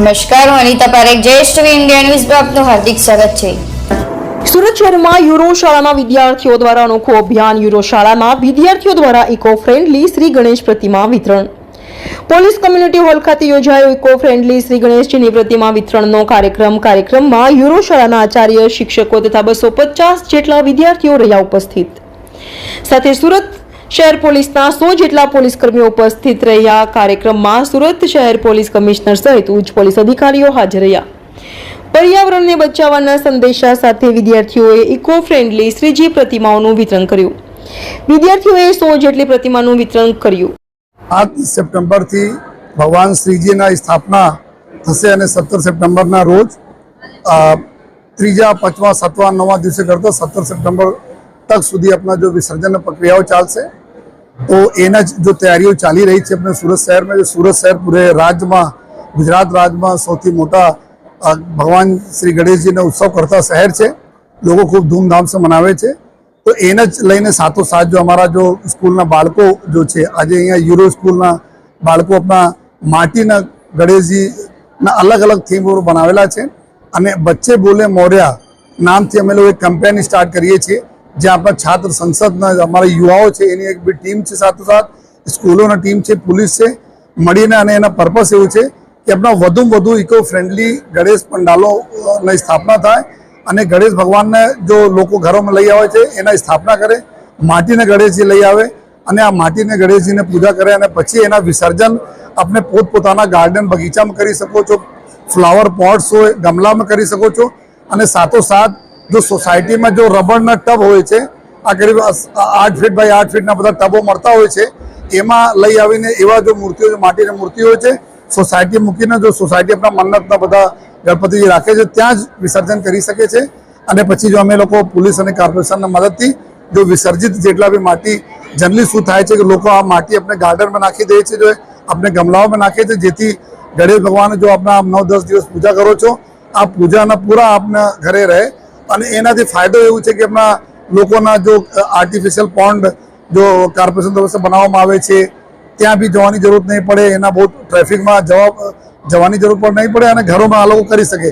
નમસ્કાર, હું અનિતા પારેખ જ્યેષ્ઠ ઇન્ડિયા ન્યૂઝમાં આપનું હાર્દિક સ્વાગત છે. સુરત શહેરમાં યુરો શાળામાં વિદ્યાર્થીઓ દ્વારા અનોખું અભિયાન યુરો શાળામાં વિદ્યાર્થીઓ દ્વારા ઇકો ફ્રેન્ડલી શ્રી ગણેશ પ્રતિમા વિતરણ. પોલીસ કમ્યુનિટી હોલ ખાતે યોજાયો ઇકો ફ્રેન્ડલી શ્રી ગણેશજીની પ્રતિમા વિતરણનો કાર્યક્રમ. કાર્યક્રમમાં યુરો શાળાના આચાર્ય, શિક્ષકો તથા બસો પચાસ જેટલા વિદ્યાર્થીઓ રહ્યા ઉપસ્થિત. સાથે સુરત શહેર પોલીસના સો જેટલા પોલીસ કર્મીઓ ઉપસ્થિત રહ્યા. કાર્યક્રમમાં સુરત શહેર પોલીસ કમિશનર સહિત ઉચ્ચ પોલીસ અધિકારીઓ હાજર રહ્યા. પર્યાવરણને બચાવવાના સંદેશા સાથે વિદ્યાર્થીઓએ ઇકો ફ્રેન્ડલી શ્રીજી પ્રતિમાઓનું વિતરણ કર્યું. વિદ્યાર્થીઓએ સો જેટલી પ્રતિમાનું વિતરણ કર્યું. આઠ સપ્ટેમ્બરથી ભગવાન શ્રીજીના સ્થાપના થશે અને સત્તર સપ્ટેમ્બરના રોજ ત્રીજા, પાંચમા, સાતમા, નવમા દિવસે કરતા સત્તર સપ્ટેમ્બર તક સુધી આપણા જો વિસર્જન પ્રક્રિયાઓ ચાલશે. તો એના જ તૈયારીઓ ચાલી રહી છે આપણે સુરત શહેરમાં સુરત શહેર પૂરે રાજ્યમાં ગુજરાત રાજ્યમાં સૌથી મોટા ભગવાન શ્રી ગણેશજીનો ઉત્સવ કરતા શહેર છે. લોકો ખૂબ ધૂમધામથી મનાવે છે. તો એને જ લઈને સાથોસાથ જો અમારા જો સ્કૂલના બાળકો જો છે, આજે અહીંયા યુરો સ્કૂલના બાળકો આપણા માટીના ગણેશજીના અલગ અલગ થીમ બનાવેલા છે. અને બચ્ચે બોલે મોર્યા, નામથી અમે લોકો એક કેમ્પેન સ્ટાર્ટ કરીએ છીએ. જ્યાં આપણા છાત્ર સંસદના અમારા યુવાઓ છે, એની એક બી ટીમ છે સાથોસાથ, સ્કૂલોના ટીમ છે, પોલીસ છે, મળીને અને એના પર્પસ એવું છે કે આપણા વધુમાં વધુ ઇકો ફ્રેન્ડલી ગણેશ પંડાલોની સ્થાપના થાય અને ગણેશ ભગવાનને જો લોકો ઘરોમાં લઈ આવે છે, એના સ્થાપના કરે, માટીને ગણેશજી લઈ આવે અને આ માટીને ગણેશજીને પૂજા કરે અને પછી એના વિસર્જન આપણે પોતપોતાના ગાર્ડન બગીચામાં કરી શકો છો ફ્લાવર પોટ્સ હોય, ગમલામાં કરી શકો છો અને સાથોસાથ જો સોસાયટીમાં જો રબરના ટબ હોય છે, આ કરીબ આઠ ફીટ બાય આઠ ફીટના બધા ટબો મળતા હોય છે, એમાં લઈ આવીને એવા જો મૂર્તિઓ જો માટીની મૂર્તિઓ હોય છે સોસાયટી મૂકીને જો સોસાયટી આપણા મન્નતના બધા ગણપતિજી રાખે છે, ત્યાં જ વિસર્જન કરી શકે છે. અને પછી જો અમે લોકો પોલીસ અને કોર્પોરેશનના મદદથી જો વિસર્જિત જેટલા બી માટી જનરલી શું થાય છે કે લોકો આ માટી આપણે ગાર્ડનમાં નાખી દે છે, જો આપણે ગમલાઓમાં નાખે છે જેથી ગણેશ ભગવાન જો આપણા આપ નવ દસ દિવસ પૂજા કરો છો, આ પૂજાના પૂરા આપના ઘરે રહે અને એનાથી ફાયદો એવું છે કે આપણા લોકોના જો આર્ટિફિશિયલ પોન્ડ જો કોર્પોરેશન તરફથી બનાવવામાં આવે છે, ત્યાં બી જવાની જરૂર નહીં પડે, એના બહુ ટ્રાફિકમાં જવા જવાની જરૂર પણ નહીં પડે અને ઘરોમાં આ લોકો કરી શકે.